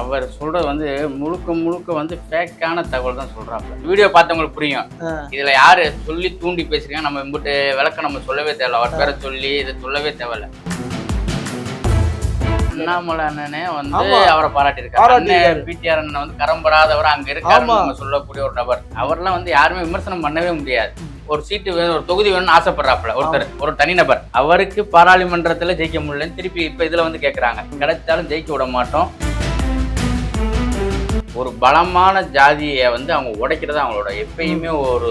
அவர் சொல்றது வந்து முழுக்க முழுக்க வந்து ஃபேக்கான தகவல் தான் சொல்றாங்க. வீடியோ பார்த்தவங்களுக்கு புரியும். இதுல யாரு சொல்லி தூண்டி பேசுறீங்க நம்ம இம்பிட்டு விளக்கம் நம்ம சொல்லவே தேவையில்ல. அவர் பேரை சொல்லி இதை சொல்லவே தேவையில்ல. அண்ணாமலை அண்ணனே வந்து. அவரை பாராட்டியிருக்காரு. பிடிஆர் அண்ணன் வந்து கரம்படாதவர் அங்க இருக்காரு சொல்லக்கூடிய ஒரு நபர். அவர்லாம் வந்து யாருமே விமர்சனம் பண்ணவே முடியாது. ஒரு சீட்டு வேணும் ஒரு தொகுதி வேணும்னு ஆசைப்படுறாப்புல ஒருத்தர் ஒரு தனிநபர் அவருக்கு பாராளுமன்றத்துல ஜெயிக்க முடியலன்னு திருப்பி இப்ப இதுல வந்து கேக்குறாங்க. கிடைச்சாலும் ஜெயிக்க விட மாட்டோம். ஒரு பலமான ஜாதியை வந்து அவங்க உடைக்கிறது அவங்களோட எப்பயுமே ஒரு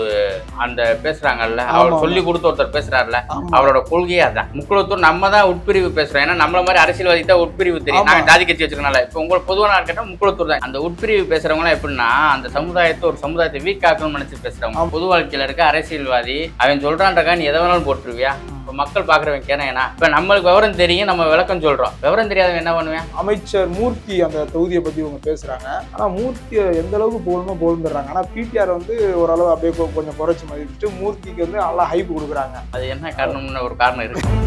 அந்த பேசுறாங்கல்ல அவர் சொல்லி கொடுத்த ஒருத்தர் பேசுறாருல. அவரோட கொள்கையே அதான். முக்குளத்தூர் நம்ம தான் உட்பிரிவு பேசுறோம். ஏன்னா நம்மள மாதிரி அரசியல்வாதி தான் உட்பிரிவு தெரியும். ஆமா. நாங்க ஜாதி கட்சி வச்சிருக்கனால. இப்போ உங்களுக்கு பொதுவான கேட்டா முக்குளத்தூர் தான். அந்த உட்பிரிவு பேசுறவங்க எப்படின்னா அந்த சமுதாயத்தை ஒரு சமுதாயத்தை வீக் ஆக்கணும்னு நினைச்சு பேசுறவங்க. பொது வாழ்க்கையில இருக்க அரசியல்வாதி அவன் சொல்றான்றக்கா நீ எதை வேணாலும் போட்டுருவியா? இப்போ மக்கள் பாக்குறவன் கேனா இப்ப நம்மளுக்கு விவரம் தெரியும் நம்ம விளக்கம் சொல்றோம். விவரம் தெரியாதவன் என்ன பண்ணுவேன்? அமைச்சர் மூர்த்தி அந்த தொகுதியை பத்தி இவங்க பேசுறாங்க. ஆனா மூர்த்தியை எந்த அளவுக்கு போகணுமோ போகணுன்றாங்க ஆனா பிடிஆர் வந்து ஓரளவு அப்படியே கொஞ்சம் குறைச்சு மதிப்பிட்டு மூர்த்திக்கு வந்து நல்லா ஹைப் கொடுக்குறாங்க. அது என்ன காரணம்னு ஒரு காரணம் இருக்கு.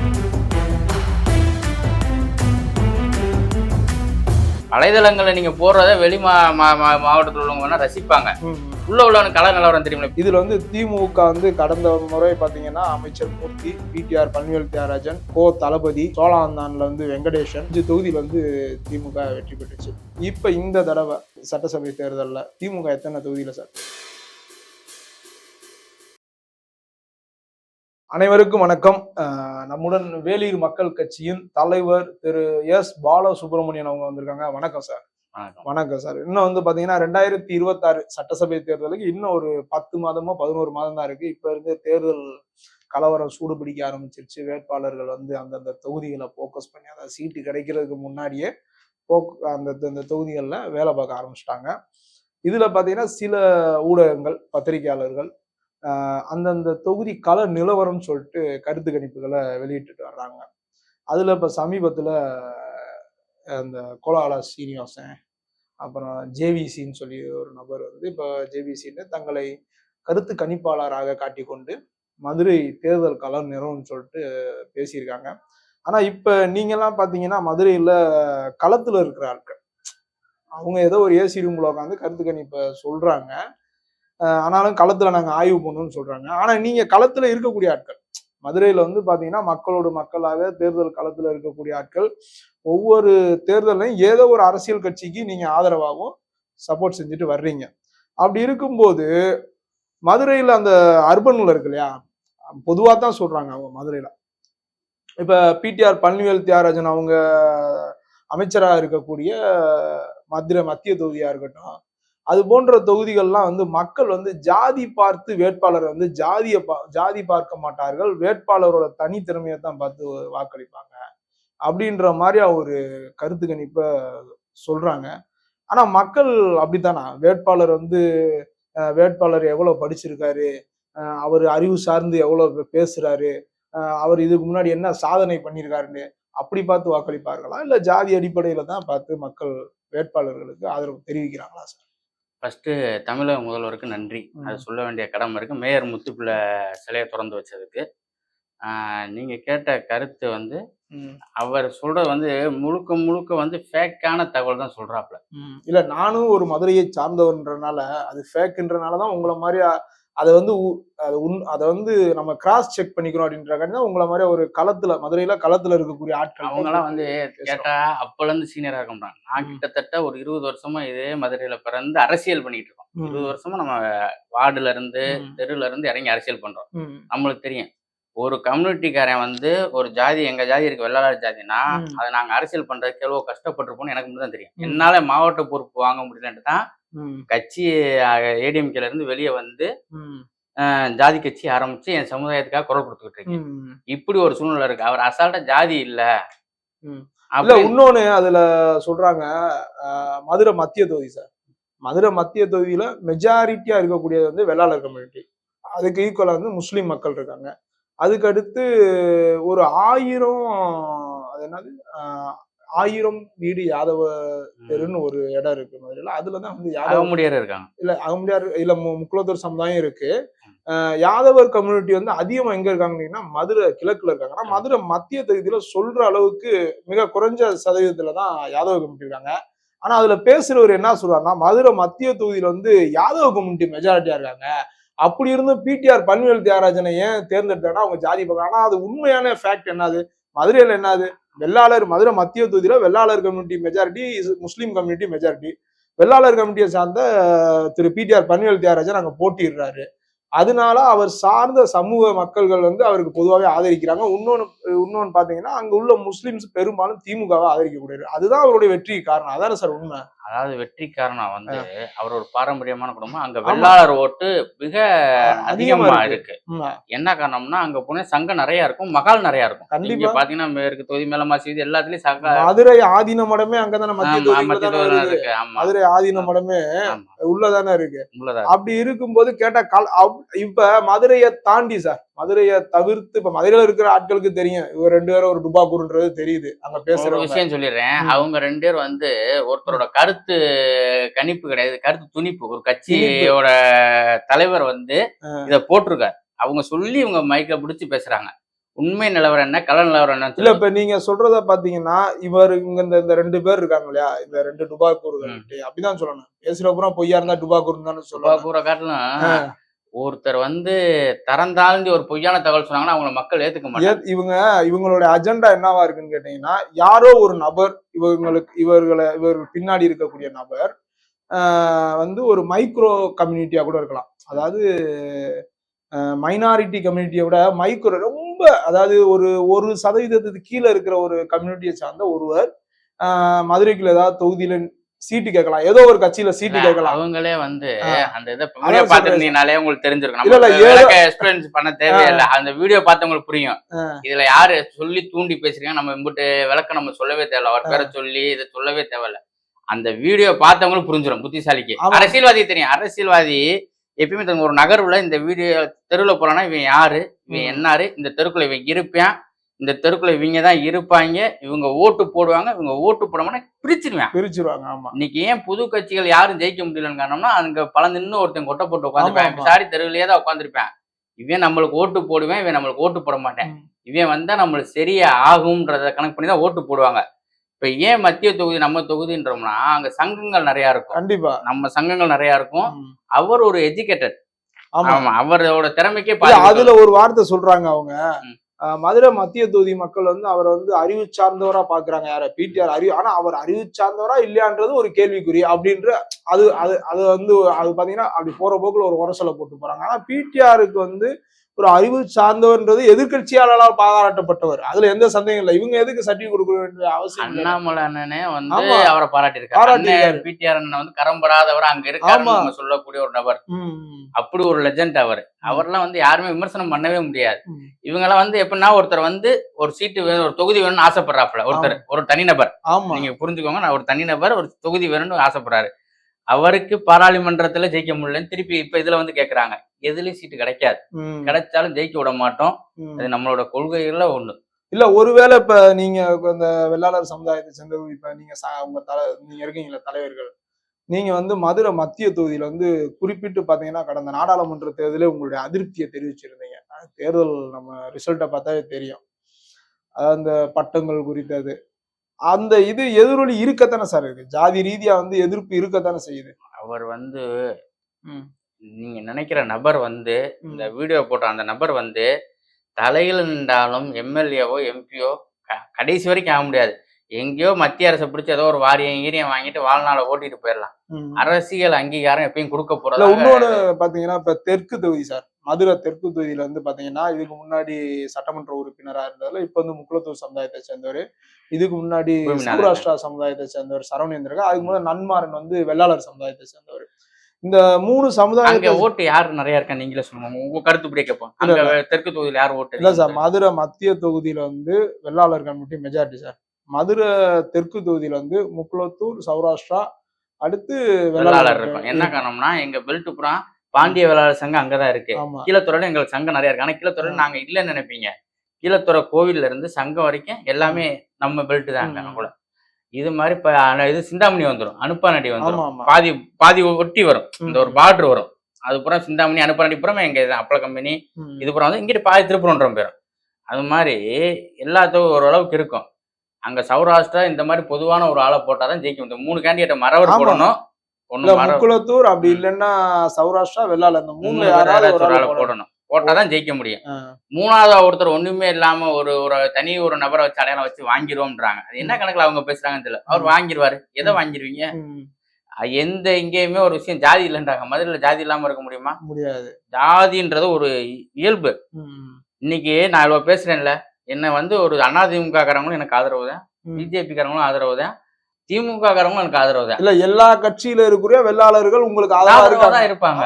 வலைதளங்கள்ல நீங்க போடுறத வெளி மா மாவட்டத்துல உள்ளவங்க வேணா ரசிப்பாங்க. உள்ள உள்ளவனுக்கு கலர் நிலவரம் தெரியுமில்ல. இதுல வந்து திமுக வந்து கடந்த முறை பாத்தீங்கன்னா அமைச்சர் மூர்த்தி பிடிஆர் பன்வேல் தியாகராஜன் கோ தளபதி சோழாந்தான்ல வந்து வெங்கடேசன் அஞ்சு தொகுதியில வந்து திமுக வெற்றி பெற்றுச்சு. இப்ப இந்த தடவை சட்டசபை தேர்தலில் திமுக எத்தனை தொகுதியில சார்? அனைவருக்கும் வணக்கம். நம்முடன் வேலூர் மக்கள் கட்சியின் தலைவர் திரு எஸ். பாலசுப்ரமணியன் அவங்க வந்திருக்காங்க. வணக்கம் சார். வணக்கம். சார். இன்னும் வந்து பாத்தீங்கன்னா ரெண்டாயிரத்தி இருபத்தாறு சட்டசபை தேர்தலுக்கு இன்னும் ஒரு பத்து மாதமோ பதினோரு மாதம் தான் இருக்கு. இப்ப இருந்து தேர்தல் கலவரம் சூடு பிடிக்க ஆரம்பிச்சிருச்சு. வேட்பாளர்கள் வந்து அந்தந்த தொகுதிகளை ஃபோக்கஸ் பண்ணி அதாவது சீட்டு கிடைக்கிறதுக்கு முன்னாடியே போக் அந்த அந்த தொகுதிகளில் வேலை பார்க்க ஆரம்பிச்சிட்டாங்க. இதில் பார்த்தீங்கன்னா சில ஊடகங்கள் பத்திரிகையாளர்கள் அந்தந்த தொகுதி கல நிலவரம்னு சொல்லிட்டு கருத்து கணிப்புகளை வெளியிட்டுட்டு வர்றாங்க. அதில் இப்போ சமீபத்தில் அந்த கோலாலா சீனிவாசன் அப்புறம் ஜேவிசின்னு சொல்லி ஒரு நபர் வந்து இப்போ ஜேவிசின்னு தங்களை கருத்து கணிப்பாளராக காட்டிக்கொண்டு மதுரை தேர்தல் களம் நிறம்னு சொல்லிட்டு பேசியிருக்காங்க. ஆனா இப்ப நீங்கள்லாம் பாத்தீங்கன்னா மதுரையில களத்துல இருக்கிற ஆட்கள். அவங்க ஏதோ ஒரு ஏசி ரூமில் உட்காந்து கருத்து கணிப்பை சொல்றாங்க. ஆனாலும் களத்துல நாங்க ஆய்வு பண்ணணும்னு சொல்றாங்க. ஆனா நீங்க களத்துல இருக்கக்கூடிய ஆட்கள் மதுரையில வந்து பாத்தீங்கன்னா மக்களோட மக்களாக தேர்தல் களத்துல இருக்கக்கூடிய ஆட்கள் ஒவ்வொரு தேர்தலையும் ஏதோ ஒரு அரசியல் கட்சிக்கு நீங்க ஆதரவாகவும் சப்போர்ட் செஞ்சுட்டு வர்றீங்க. அப்படி இருக்கும்போது மதுரையில் அந்த அர்பன்ல இருக்கு இல்லையா? பொதுவாக தான் சொல்றாங்க அவங்க மதுரையில. இப்ப பிடிஆர் பழனிவேல் தியாகராஜன் அவங்க அமைச்சராக இருக்கக்கூடிய மதுரை மத்திய தொகுதியா இருக்கட்டும் அது போன்ற தொகுதிகள்லாம் வந்து மக்கள் வந்து ஜாதி பார்த்து வேட்பாளரை வந்து ஜாதியை பா ஜாதி பார்க்க மாட்டார்கள். வேட்பாளரோட தனித்திறமையை தான் பார்த்து வாக்களிப்பாங்க. அப்படின்ற மாதிரி ஒரு கருத்து கணிப்பை சொல்றாங்க. ஆனா மக்கள் அப்படித்தானா? வேட்பாளர் வந்து வேட்பாளர் எவ்வளவு படிச்சிருக்காரு? அவர் அறிவு சார்ந்து எவ்வளவு பேசுறாரு? அஹ், அவர் இதுக்கு முன்னாடி என்ன சாதனை பண்ணியிருக்காருன்னு அப்படி பார்த்து வாக்களிப்பார்களா? இல்ல ஜாதி அடிப்படையில தான் பார்த்து மக்கள் வேட்பாளர்களுக்கு ஆதரவு தெரிவிக்கிறாங்களா சார்? ஃபர்ஸ்ட் தமிழக முதல்வருக்கு நன்றி. அது சொல்ல வேண்டிய கடமை இருக்கு. மேயர் முத்துப்பிள்ளை சிலையை திறந்து வச்சதுக்கு. ஆஹ் நீங்க கேட்ட கருத்து வந்து அவர் சொல்றது வந்து முழுக்க முழுக்க வந்து ஃபேக்கான தகவல் தான் சொல்றாப்ல. இல்ல நானும் ஒரு மதுரையை சார்ந்தவன்றனால அது ஃபேக்குன்றனால தான் உங்களை மாதிரி அதை வந்து அது உன் அதை வந்து நம்ம கிராஸ் செக் பண்ணிக்கிறோம் அப்படின்றக்காண்டி தான் உங்களை மாதிரி ஒரு களத்துல மதுரையில களத்துல இருக்கக்கூடிய ஆட்கள் அவங்கெல்லாம் வந்து. கேட்டா அப்பல இருந்து சீனியரா இருக்க மாட்டாங்க நான். கிட்டத்தட்ட ஒரு இருபது வருஷமா இதே மதுரையில பிறந்து அரசியல் பண்ணிட்டு இருக்கோம். இருபது வருஷமா நம்ம வார்டுல இருந்து. தெருல இருந்து இறங்கி அரசியல் பண்றோம். நம்மளுக்கு தெரியும் ஒரு கம்யூனிட்டிக்காரன் வந்து ஒரு ஜாதி எங்க ஜாதி இருக்கு வெள்ளாளர் ஜாதினா. அதை நாங்க அரசியல் பண்றதுக்கு எவ்வளவு கஷ்டப்பட்டிருப்போம்னு எனக்கு மட்டும் தான் தெரியும். என்னால மாவட்ட பொறுப்பு வாங்க முடியலன்ட்டு தான். கட்சி ஏடிஎம்கேல இருந்து வெளியே வந்து ஜாதி கட்சி ஆரம்பிச்சு என் சமுதாயத்துக்காக குரல் கொடுத்துக்கிட்டு இருக்கேன். இப்படி ஒரு சூழ்நிலை இருக்கு அவர் அசால்ட்டா ஜாதி இல்ல. இல்ல இன்னொன்னு அதுல சொல்றாங்க மதுரை மத்திய தொகுதி சார் மதுரை மத்திய தொகுதியில மெஜாரிட்டியா இருக்கக்கூடியது வந்து வெள்ளாளர் கம்யூனிட்டி அதுக்கு ஈக்குவலா வந்து முஸ்லீம் மக்கள் இருக்காங்க அதுக்கு அடுத்து ஒரு ஆயிரம் அது என்னது? ஆயிரம் வீடு யாதவ தெருன்னு ஒரு இடம் இருக்கு மதுரையில. அதுலதான் வந்து யாதவ அகமுடியார் இருக்காங்க. இல்ல அகமுடியார் இல்ல முக்குலத்தூர் சமுதாயம் இருக்கு. யாதவர் கம்யூனிட்டி வந்து அதிகமா எங்க இருக்காங்கன்னா மதுரை கிழக்குல இருக்காங்க. ஆனா மதுரை மத்திய தொகுதியில சொல்ற அளவுக்கு மிக குறைஞ்ச சதவீதத்துல தான் யாதவ கம்யூனிட்டி இருக்காங்க. ஆனா அதுல பேசுறவர் என்ன சொல்றாருன்னா மதுரை மத்திய தொகுதியில வந்து யாதவ கம்யூனிட்டி மெஜாரிட்டியா இருக்காங்க. அப்படி இருந்தும் பிடிஆர் பன்வேல் தியாகராஜனை ஏன் தேர்ந்தெடுத்தாங்கன்னா அவங்க ஜாதி பக்கம். ஆனால் அது உண்மையான ஃபேக்ட் என்னது? மதுரையில் என்னது? வெள்ளாளர் மதுரை மத்திய தொகுதியில் Vellalar community majority Muslim community majority Vellalar கமிட்டியை சார்ந்த திரு பிடிஆர் பன்வேல் தியாகராஜன் அங்கே போட்டிடுறாரு அதனால அவர் சார்ந்த சமூக மக்கள்கள் வந்து அவருக்கு பொதுவாகவே ஆதரிக்கிறாங்க. இன்னொன்று இன்னொன்று பார்த்தீங்கன்னா அங்கே உள்ள முஸ்லீம்ஸ் பெரும்பாலும் திமுகவை ஆதரிக்கக்கூடியது அதுதான் அவருடைய வெற்றி காரணம். அதானே சார் உண்மை? அதாவது வெற்றி காரணம் வந்து அவர் ஒரு பாரம்பரியமான குடும்பம். அங்க வெள்ளாளர் ஓட்டு மிக அதிகமா இருக்கு. என்ன காரணம்னா அங்க போனா சங்கம் நிறைய இருக்கும் மகால் நிறைய இருக்கும். இங்க பாத்தீங்கன்னா மேற்கு தொகுதி மேலமா செய்தி எல்லாத்துலயும் சங்க மதுரை ஆதீன மடமே அங்கதானே மத்திய. இருக்கு. மதுரை ஆதீன மடமே உள்ளதானே இருக்கு. அப்படி இருக்கும்போது கேட்டா இப்ப மதுரையை தாண்டி சார் மதுரையை தவிர்த்து இப்ப மதுரையில இருக்கிற ஆட்களுக்கு தெரியும். இவர் ரெண்டு பேரும் ஒரு டுபாக்கூர்ன்றது தெரியுது. அங்க பேசுறவங்க. விஷயம் சொல்லிடுறேன். அவங்க ரெண்டு பேர் வந்து ஒருத்தரோட கருத்து கணிப்பு கிடையாது. கருத்து துணிப்பு. ஒரு கட்சியோட தலைவர் வந்து. இத போட்டிருக்காரு. அவங்க சொல்லி இவங்க மைக்க பிடிச்சு பேசுறாங்க. உண்மை நிலவரம் என்ன? கல நிலவரம் இல்ல என்ன இப்ப நீங்க சொல்றத பாத்தீங்கன்னா இவர் இங்க இந்த இந்த ரெண்டு பேர் இருக்காங்க இல்லையா? இந்த ரெண்டு டுபாக்கூர்கள் அப்படிதான் சொல்லணும். பேசுறப்புறம் பொய்யா இருந்தா டுபாக்கூர் தானே ஆ. ஒருத்தர் வந்து தரந்தாழ்ந்து ஒரு பொய்யான தகவல் சொன்னாங்கன்னா அவங்கள மக்கள் ஏத்துக்க மாட்டாங்க. இவங்க இவங்களோட அஜெண்டா என்னவா இருக்குன்னு கேட்டீங்கன்னா யாரோ ஒரு நபர் இவங்களுக்கு இவர்களை இவர் பின்னாடி இருக்கக்கூடிய நபர் வந்து ஒரு மைக்ரோ கம்யூனிட்டியா கூட இருக்கலாம். அதாவது மைனாரிட்டி கம்யூனிட்டியை விட மைக்ரோ ரொம்ப அதாவது ஒரு ஒரு சதவீதத்துக்கு கீழே இருக்கிற ஒரு கம்யூனிட்டியை சார்ந்த ஒருவர் மதுரைக்குள்ள ஏதாவது தொகுதியில சீட்டு கேட்கலாம். ஏதோ ஒரு கட்சியில சீட்டு கேட்கலாம். அவங்களே வந்து. அந்த இதை வீடியோ சொல்றேன். பார்த்திருந்தீங்கனாலே உங்களுக்கு தெரிஞ்சிருக்கும். விளக்க எக்ஸ்பிளைன்ஸ் பண்ண தேவையில்லை. அந்த வீடியோ பார்த்தவங்களுக்கு புரியும். ஆ. இதுல யாரு சொல்லி தூண்டி பேசுறீங்க நம்ம இம்புட்டு விளக்கம் நம்ம சொல்லவே தேவையில்ல. அவர் பேரை சொல்லி இதை சொல்லவே தேவையில்ல. அந்த வீடியோ பார்த்தவங்களுக்கு புரிஞ்சிடும் புத்திசாலிக்கு. அரசியல்வாதி தெரியும். அரசியல்வாதி எப்பயுமே ஒரு நகர்வுல இந்த வீடியோ தெருவில் போறானா இவன் யாரு? இவன். என்னாரு? இந்த தெருக்குள்ள இவன் இருப்பான். இந்த தெருக்குள்ள இவங்க தான் இருப்பாங்க இவங்க ஓட்டு போடுவாங்க இவங்க ஓட்டு போடாமனா பிரிச்சிருவேன் பிரிச்சிருவாங்க ஆமா. இன்னைக்கு ஏன் புது கட்சிகள் யாரும் ஜெயிக்க முடியலன்னு காரணம்னா அங்க பல நின்று ஒருத்தன் கொட்டை போட்டு உட்காந்துருப்பேன். சாரி தெருவிலேயே தான் உட்காந்துருப்பேன் இவன் நம்மளுக்கு ஓட்டு போடுவேன் இவன் நம்மளுக்கு ஓட்டு போட மாட்டேன். இவன் வந்தா நம்மளுக்கு சரியா ஆகும்ன்றத கணக்கு பண்ணி தான் ஓட்டு போடுவாங்க. இப்ப ஏன் மத்திய தொகுதி நம்ம தொகுதின்றோம்னா அங்க சங்கங்கள் நிறைய இருக்கும். கண்டிப்பா. நம்ம சங்கங்கள் நிறைய இருக்கும். அவர் ஒரு எஜுகேட்டட் ஆமா. அவரோட திறமைக்கே அதுல ஒரு வார்த்தை சொல்றாங்க அவங்க. மதுரை மத்திய தொகுதி மக்கள் வந்து அவரை வந்து அறிவு சார்ந்தவரா பாக்குறாங்க யார பிடிஆர் அறிவு ஆனா அவர் அறிவு சார்ந்தவரா இல்லையான்றது ஒரு கேள்விக்குறி அப்படின்ற அது அது அது வந்து அது பாத்தீங்கன்னா அப்படி போற போக்குல ஒரு உரசலை போட்டு போறாங்க. ஆனா பிடிஆருக்கு வந்து ஒரு அறிவு சார்ந்தவர்ன்றது எதிர்கட்சியாளரால் பாராட்டப்பட்டவர். அதுல எந்த சந்தேகம் இல்லை. இவங்க எதுக்கு சர்டிஃபிகேட் கொடுக்க வேண்டிய அவசியம் அண்ணாமலை அண்ணனே வந்து. அவரை பாராட்டியிருக்காரு. பிடிஆர் அண்ணன் வந்து கரம்படாதவர் அங்க. நம்ம சொல்லக்கூடிய ஒரு நபர். அப்படி ஒரு லெஜண்ட் அவர். அவர்லாம் வந்து யாருமே விமர்சனம் பண்ணவே முடியாது. இவங்கெல்லாம் வந்து எப்படின்னா ஒருத்தர் வந்து ஒரு சீட்டு வேணும் ஒரு தொகுதி வேணும்னு ஆசைப்படுறாப்புல. ஒருத்தர் ஒரு தனிநபர். ஆமா. நீங்க புரிஞ்சுக்கோங்க நான் ஒரு தனிநபர் ஒரு தொகுதி வேணும்னு ஆசைப்படுறாரு. அவருக்கு பாராளுமன்றத்துல ஜெயிக்க முடியலன்னு திருப்பி இப்ப இதுல வந்து கேக்குறாங்க. எதுலயும் சீட்டு கிடைக்காது. கிடைச்சாலும் ஜெயிக்க விட மாட்டோம். அது நம்மளோட கொள்கைகள்ல ஒண்ணு. இல்ல ஒருவேளை இப்ப நீங்க இந்த வெள்ளாளர் சமுதாயத்தை சேர்ந்தவங்க இப்ப நீங்க உங்க தலை நீங்க இருக்கீங்களா தலைவர்கள். நீங்க வந்து மதுரை மத்திய தொகுதியில வந்து குறிப்பிட்டு பாத்தீங்கன்னா கடந்த நாடாளுமன்ற தேர்தலில் உங்களுடைய அதிருப்தியை தெரிவிச்சிருந்தீங்க. தேர்தல் நம்ம ரிசல்ட்டை பார்த்தாவே தெரியும். அதாவது அந்த பட்டங்கள் குறித்தது. அந்த இது எதிரொலி இருக்கத்தானே சார் இருக்கு ஜாதி ரீதியா வந்து எதிர்ப்பு இருக்கத்தானே செய்யுது? அவர் வந்து. நீங்க நினைக்கிற நபர் வந்து. இந்த வீடியோ போட்ட அந்த நபர் வந்து தலையில் நின்றாலும் எம்எல்ஏவோ எம்பியோ கடைசி வரைக்கும் ஆக முடியாது எங்கேயோ மத்திய அரசை பிடிச்சி ஏதோ ஒரு வாரியம் ஈரியம் வாங்கிட்டு வாழ்நாளை ஓட்டிட்டு போயிடலாம். அரசியல் அங்கீகாரம் எப்பயும் கொடுக்க போறதா இன்னொன்னு பாத்தீங்கன்னா இப்ப தெற்கு தொகுதி சார் மதுரை தெற்கு தொகுதியில வந்து பாத்தீங்கன்னா இதுக்கு முன்னாடி சட்டமன்ற உறுப்பினரா இருந்ததுல இப்ப வந்து முக்குளத்தூர் சமுதாயத்தை சேர்ந்தவர் இதுக்கு முன்னாடி. சௌராஷ்டிரா சமுதாயத்தை சேர்ந்தவர் சரவணேந்திரன் அதுக்கு முதல்ல நன்மாறன் வந்து வெள்ளாளர் சமுதாயத்தை சேர்ந்தவர் இந்த மூணு சமுதாயத்தை ஓட்டு யாரு நிறைய இருக்கா? நீங்களே சொல்லுங்க. உங்க கருத்து இப்படியே கேட்போம். அங்க தெற்கு தொகுதியில யார் ஓட்டு இல்ல சார் மதுரை மத்திய தொகுதியில வந்து Vellalar committee majority sir. Madurai தெற்கு தொகுதியில வந்து முக்குளத்தூர் சௌராஷ்டிரா அடுத்து வெள்ளாளர் இருக்கும் என்ன காரணம்னா எங்க பெல்ட் புறம் பாண்டிய வேளாளர் சங்கம் அங்கதான் இருக்கு. கீழத்துறையில எங்களுக்கு சங்கம் நிறைய இருக்கு. ஆனா கீழத்துறையில நாங்க இல்லைன்னு நினைப்பீங்க. கீழத்துறை கோவில்ல இருந்து சங்கம் வரைக்கும் எல்லாமே நம்ம பெல்ட் தான். கூட. இது மாதிரி இது சிந்தாமணி வந்துரும் ஆமா ஆமா பாதி பாதி ஒட்டி வரும் இந்த ஒரு. பார்டர் வரும் அது புறம் சிந்தாமணி அனுப்பானடி புறம் எங்க அப்பள கம்பெனி. இது புறம் வந்து இங்கிட்டு பாதி திருப்பூரம் போயிடும் அது மாதிரி எல்லாத்துக்கும் ஓரளவுக்கு இருக்கும் அங்க சௌராஷ்டிரா இந்த மாதிரி பொதுவான ஒரு ஆளை போட்டாதான் ஜெயிக்க முடியும் மூணு கேண்டிடேட் மறவர் ஆமா. போடணும் மர முக்குளத்தூர் அப்படி. இல்லைன்னா சௌராஷ்டிரா வெள்ளாள இந்த மூணு யாராவது ஒரு ஆளை போடணும். போடணும் போட்டாதான் ஜெயிக்க முடியும். மூணாவது ஒருத்தர் ஒண்ணுமே இல்லாம ஒரு ஒரு தனி ஒரு நபரை வச்சு அடையாளம் வச்சு வாங்கிருவோம்ன்றாங்க. அது என்ன கணக்குல அவங்க பேசுறாங்கன்னு தெரியல. அவர் ம். வாங்கிருவாரு. எதை. அஹ் எந்த எங்கேயுமே ஒரு விஷயம் ஜாதி இல்லைன்றாங்க. மதுரையில ஜாதி இல்லாம இருக்க முடியுமா? முடியாது. ஜாதின்றது ஒரு இயல்பு. இன்னைக்கு நான் இவ்வளவு பேசுறேன்ல. என்ன வந்து ஒரு அதிமுக காரங்களும் எனக்கு ஆதரவு தான். ம். பிஜேபி காரங்களும் ஆதரவு தான். திமுக காரங்களும் எனக்கு ஆதரவு தான். இல்ல எல்லா கட்சியில இருக்கிற வெள்ளாளர்கள் உங்களுக்கு ஆதரவா தான் இருப்பாங்க.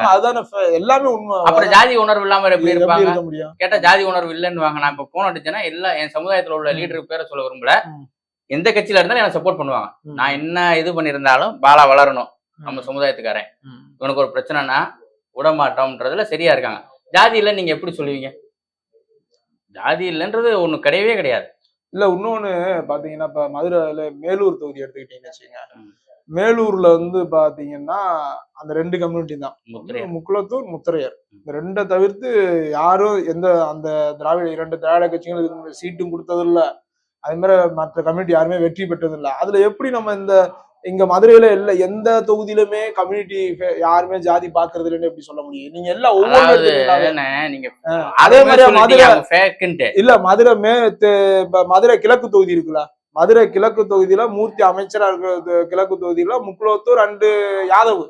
ஃப- எல்லாமே உண்மை. அப்புறம் ஜாதி உணர்வு இல்லாம எப்படி இருப்பாங்க? கேட்டா ஜாதி உணர்வு இல்லைன்னு வாங்க நான் இப்ப போன் அடிச்சேன்னா எல்லா என் சமுதாயத்துல உள்ள. லீடருக்கு பேரை சொல்ல விரும்பல. எந்த கட்சியில இருந்தாலும் எனக்கு சப்போர்ட் பண்ணுவாங்க. நான் என்ன இது பண்ணியிருந்தாலும் பாலா வளரணும். நம்ம. சமுதாயத்துக்காரன். ம். இவனுக்கு ஒரு பிரச்சனைனா விடமாட்டோம்ன்றதுல சரியா இருக்காங்க. ஜாதி இல்லைன்னு நீங்க எப்படி சொல்லுவீங்க? ஜாதி இல்லைன்றது ஒண்ணு கிடையவே கிடையாது. இல்ல இன்னொன்னு பாத்தீங்கன்னா இப்ப மதுரையில மேலூர் தொகுதி எடுத்துக்கிட்டீங்கன்னு வச்சுங்க ம். மேலூர்ல வந்து பாத்தீங்கன்னா அந்த ரெண்டு கம்யூனிட்டி தான். முக்குளத்தூர் முத்திரையர். இந்த ரெண்டை தவிர்த்து யாரும் எந்த அந்த திராவிட இரண்டு திராவிட கட்சிகளுக்கு சீட்டும் கொடுத்தது இல்ல அதே மாதிரி மற்ற கம்யூனிட்டி யாருமே வெற்றி பெற்றது இல்ல அதுல எப்படி நம்ம இந்த இங்க மதுரையில இல்ல எந்த தொகுதியிலுமே கம்யூனிட்டி யாருமே ஜாதி பாக்குறது இல்லைன்னு எப்படி சொல்ல முடியும்? நீங்க எல்லாம் ஒவ்வொரு அதே மாதிரி மதுரை இல்ல மதுரை மே மதுரை கிழக்கு தொகுதி இருக்குல்ல? மதுரை கிழக்கு தொகுதியில மூர்த்தி அமைச்சரா இருக்கிற கிழக்கு தொகுதியில முக்குளத்தூர் அண்டு யாதவ்.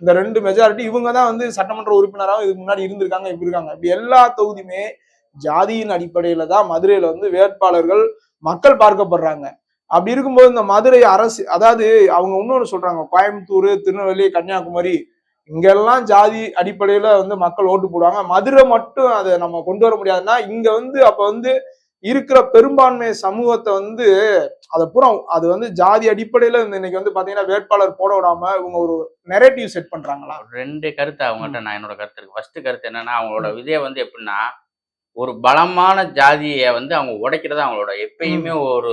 இந்த ரெண்டு மெஜாரிட்டி இவங்க தான் வந்து சட்டமன்ற உறுப்பினராகவும் இதுக்கு முன்னாடி இருந்திருக்காங்க இப்படி இருக்காங்க. இப்படி எல்லா தொகுதியுமே ஜாதியின் அடிப்படையில தான் மதுரையில வந்து வேட்பாளர்கள் மக்கள் பார்க்கப்படுறாங்க. அப்படி இருக்கும்போது இந்த மதுரை அரசு அதாவது அவங்க இன்னொன்னு சொல்றாங்க கோயம்புத்தூர் திருநெல்வேலி கன்னியாகுமரி இங்கெல்லாம் ஜாதி அடிப்படையில வந்து மக்கள் ஓட்டு போடுவாங்க. மதுரை மட்டும் அதை நம்ம கொண்டு வர முடியாதுன்னா இங்க வந்து அப்ப வந்து இருக்கிற பெரும்பான்மை சமூகத்தை வந்து அதை பூரா அது வந்து ஜாதி அடிப்படையில இந்த இன்னைக்கு வந்து பாத்தீங்கன்னா வேட்பாளர் போட விடாம இவங்க ஒரு நெரேட்டிவ் செட் பண்றாங்களா? ரெண்டு கருத்து அவங்ககிட்ட நான் என்னோட கருத்து இருக்கு. ஃபர்ஸ்ட் கருத்து என்னன்னா அவங்களோட விதையை வந்து எப்படின்னா ஒரு பலமான ஜாதியை வந்து அவங்க உடைக்கிறது அவங்களோட எப்பயுமே ஒரு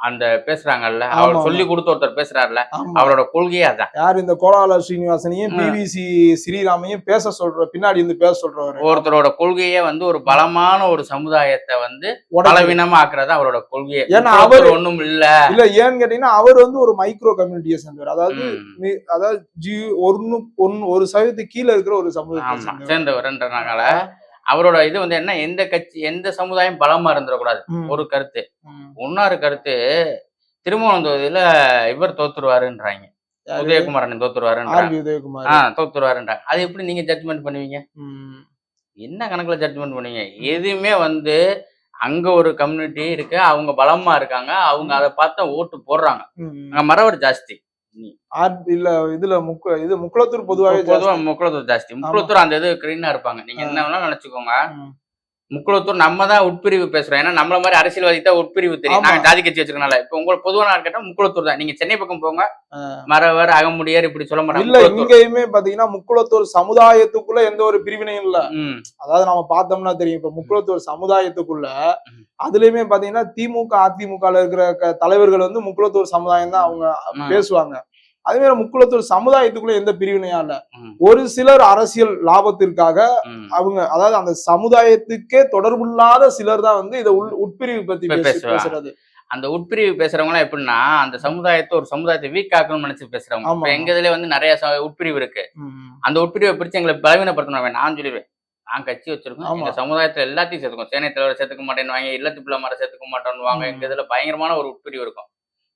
அந்த பேசுறாங்கல்ல அவர். சொல்லி கொடுத்த ஒருத்தர் பேசுறாருல. அவரோட கொள்கையே அதான் யார் இந்த கோலால ஸ்ரீனிவாசனையும் ம். பிவிசி ஸ்ரீராமையும் பேச சொல்ற பின்னாடி இருந்து பேச சொல்றவரு ஒருத்தரோட கொள்கையே வந்து ஒரு பலமான ஒரு சமுதாயத்தை வந்து. பலவீனமா ஆக்குறது அவரோட கொள்கையே ஏன்னா அவரு- ஒண்ணும் இல்ல இல்ல ஏன்னு கேட்டீங்கன்னா அவர் வந்து ஒரு மைக்ரோ கம்யூனிட்டியை சேர்ந்தவர் அதாவது அதாவது ஜி ஒன்னு ஒன்னு ஒரு சதவீதத்துக்கு கீழே இருக்கிற ஒரு சமூகத்தை ஆமா சேர்ந்தவர். சேர்ந்தவர்ன்றனால அவரோட இது வந்து என்ன எந்த கட்சி எந்த சமுதாயம் பலமா இருந்துடக்கூடாது. ஒரு கருத்து. இன்னொரு கருத்து திருமணம் தொகுதியில இவர் தோத்துருவாருன்றாங்க? உதயகுமாரன் தோத்துருவாருன்றாங்க. ஆஹ் தோத்துருவாருன்றாங்க. அது எப்படி நீங்க ஜட்ஜ்மெண்ட் பண்ணுவீங்க. என்ன கணக்குல ஜட்ஜ்மெண்ட் பண்ணுவீங்க? எதுவுமே வந்து அங்க ஒரு கம்யூனிட்டி இருக்கு அவங்க பலமா இருக்காங்க அவங்க அதை பார்த்து ஓட்டு போடுறாங்க. அங்க மறவர் ஜாஸ்தி. ஆர் இல்ல இதுல முக்கு இது முக்குளத்தூர் பொதுவாகவே பொதுவா முக்குளத்தூர் ஜாஸ்தி. முக்குளத்தூர் அந்த இது கிரீனா இருப்பாங்க. நீங்க என்ன வேணாலும் நினைச்சுக்கோங்க. முக்குளத்தூர் நம்ம தான் உட்பிரிவு பேசுறோம். ஏன்னா நம்மள மாதிரி அரசியல்வாதி தான் உட்பிரிவு தெரியும். நாங்க ஜாதி கட்சி வச்சிருக்கனால. இப்ப உங்களுக்கு பொதுவான கேட்டா முக்குளத்தூர் தான். நீங்க சென்னை பக்கம் போங்க. மறவர் அகமுடியார் இப்படி சொல்ல மாட்டாங்க. இல்ல. இங்கேயுமே பாத்தீங்கன்னா முக்குளத்தூர் சமுதாயத்துக்குள்ள எந்த ஒரு பிரிவினையும் இல்ல. அதாவது நம்ம பார்த்தோம்னா தெரியும். இப்ப முக்குளத்தூர் சமுதாயத்துக்குள்ள. அதுலயுமே பாத்தீங்கன்னா திமுக அதிமுகல இருக்கிற தலைவர்கள் வந்து முக்குளத்தூர் சமுதாயம் தான் அவங்க பேசுவாங்க. அதே மாதிரி முக்குளத்தூர் சமுதாயத்துக்குள்ள எந்த பிரிவினையா இல்ல ஒரு சிலர் அரசியல் லாபத்திற்காக. அவங்க அதாவது அந்த சமுதாயத்துக்கே தொடர்புள்ளாத சிலர் தான் வந்து இதை உள் உட்பிரிவு பத்தி. பேசுறது அந்த உட்பிரிவு பேசுறவங்க எப்படின்னா அந்த சமுதாயத்தை ஒரு சமுதாயத்தை வீக் ஆக்கணும்னு நினைச்சு பேசுறவங்க. இப்ப எங்க இதுல வந்து நிறைய உட்பிரிவு இருக்கு. அந்த உட்பிரிவை பிடிச்சு எங்களை பலவீனப்படுத்தணும் நான் சொல்லிடுவேன் நான் கட்சி வச்சிருக்கோம். எங்க சமுதாயத்துல எல்லாத்தையும் சேர்த்துக்கோம் சேனை தலைவர் சேர்த்துக்க மாட்டேன்னு இல்லத்து பிள்ளை மரம் சேர்த்துக்க மாட்டோம்னு ம். எங்க இதுல பயங்கரமான ஒரு உட்பிரிவு இருக்கும்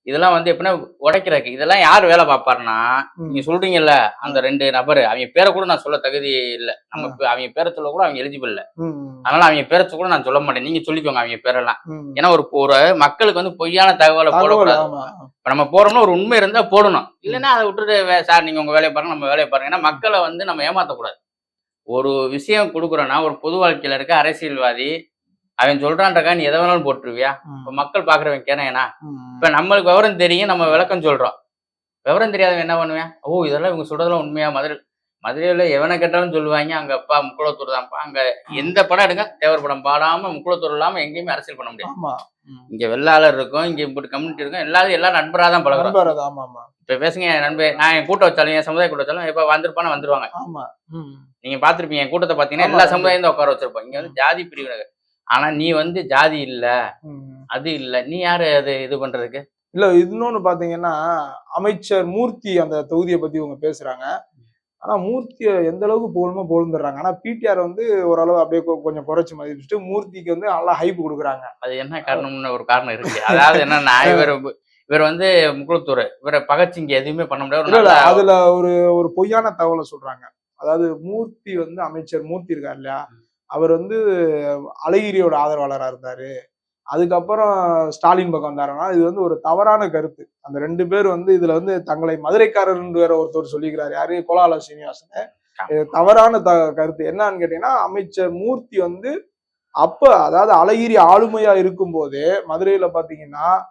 இதெல்லாம் வந்து எப்படின்னா உடைக்கிறதுக்கு. இதெல்லாம் யார் வேலை பார்ப்பாருன்னா. நீங்க சொல்றீங்கல்ல அந்த ரெண்டு நபர். அவங்க பேரை கூட நான் சொல்ல தகுதி இல்ல. நம்ம அவங்க பேரை சொல்ல கூட அவங்க எலிஜிபிள் இல்ல. அதனால அவங்க பேரை கூட நான் சொல்ல மாட்டேன். நீங்க சொல்லிக்கோங்க அவங்க பேரெல்லாம். ஏன்னா ஒரு ஒரு மக்களுக்கு வந்து பொய்யான தகவலை போடக்கூடாது. இப்ப நம்ம போறோம்னா ஒரு உண்மை இருந்தா போடணும். இல்லைன்னா அதை விட்டுட்டு சார் நீங்க உங்க வேலையை பாருங்க நம்ம வேலையை பாருங்க. ஏன்னா மக்களை வந்து நம்ம ஏமாத்தக்கூடாது. ஒரு விஷயம் கொடுக்குறோன்னா ஒரு பொது வாழ்க்கையில இருக்க அரசியல்வாதி அவன் சொல்றான்றக்கா நீ எதை வேணாலும் போட்டுருவியா. இப்ப மக்கள் பாக்குறவன் கேனா ம். இப்ப நம்மளுக்கு விவரம் தெரியும் நம்ம விளக்கம் சொல்றோம். விவரம் தெரியாதவன் என்ன பண்ணுவேன்? ஓ இதெல்லாம் இவங்க சொல்றதெல்லாம் உண்மையா? மதுரை மதுரையில எவனை கேட்டாலும் சொல்லுவாங்க அங்க அப்பா முக்குளத்தூர் தான்ப்பா. அங்க எந்த படம் எடுங்க தேவர் படம். பாடாம முக்குளத்தூர் இல்லாம எங்கேயுமே அரசியல் பண்ண முடியாது. இங்க வெள்ளாளர் இருக்கும் இங்க இப்படி கம்யூனிட்டி இருக்கும். எல்லாரும் எல்லாரும் நண்பரா தான் பழகுறோம். இப்ப பேசுங்க என் நண்பர் நான் என் கூட்டம் வச்சாலும் என் சமுதாய கூட்டம் வச்சாலும் இப்ப வந்திருப்பான வந்துருவாங்க. நீங்க பாத்திருப்பீங்க என் கூட்டத்தை பாத்தீங்கன்னா எல்லா. சமுதாயம் தான் உட்கார வச்சிருப்போம். இங்க வந்து ஜாதி பிரிவினர் ஆனா நீ வந்து ஜாதி இல்ல. அது இல்ல. நீ யாரு அது இது பண்றதுக்கு? இல்ல இன்னொன்னு பாத்தீங்கன்னா அமைச்சர் மூர்த்தி அந்த தொகுதியை பத்தி இவங்க பேசுறாங்க. ஆனா மூர்த்திய எந்த அளவுக்கு போகணுமோ போகுந்துடுறாங்க ஆனா பிடிஆர் வந்து ஓரளவு அப்படியே கொஞ்சம் குறைச்சு மதிப்பிச்சுட்டு மூர்த்திக்கு வந்து நல்லா ஹைப் கொடுக்குறாங்க. அது என்ன காரணம்னு ஒரு காரணம் இருக்கு. அதாவது என்னன்னா இவர் இவர் வந்து முக்குளத்தூர் இவரை பகச்சிங்க எதுவுமே பண்ண முடியாது. அதுல ஒரு ஒரு பொய்யான தகவலை சொல்றாங்க. அதாவது மூர்த்தி வந்து அமைச்சர் மூர்த்தி இருக்கார் இல்லையா? அவர் வந்து அழகிரியோட ஆதரவாளராக இருந்தார். அதுக்கப்புறம் ஸ்டாலின் பக்கம் வந்தாருன்னா இது வந்து ஒரு தவறான கருத்து. அந்த ரெண்டு பேர் வந்து இதுல வந்து தங்களை மதுரைக்காரர் வேற ஒருத்தர் சொல்லிக்கிறார். யாரு? கோலால சீனிவாசன். இது தவறான த கருத்து. என்னன்னு கேட்டீங்கன்னா அமைச்சர் மூர்த்தி வந்து அப்ப அதாவது அழகிரி ஆளுமையா இருக்கும்போதே மதுரையில பாத்தீங்கன்னா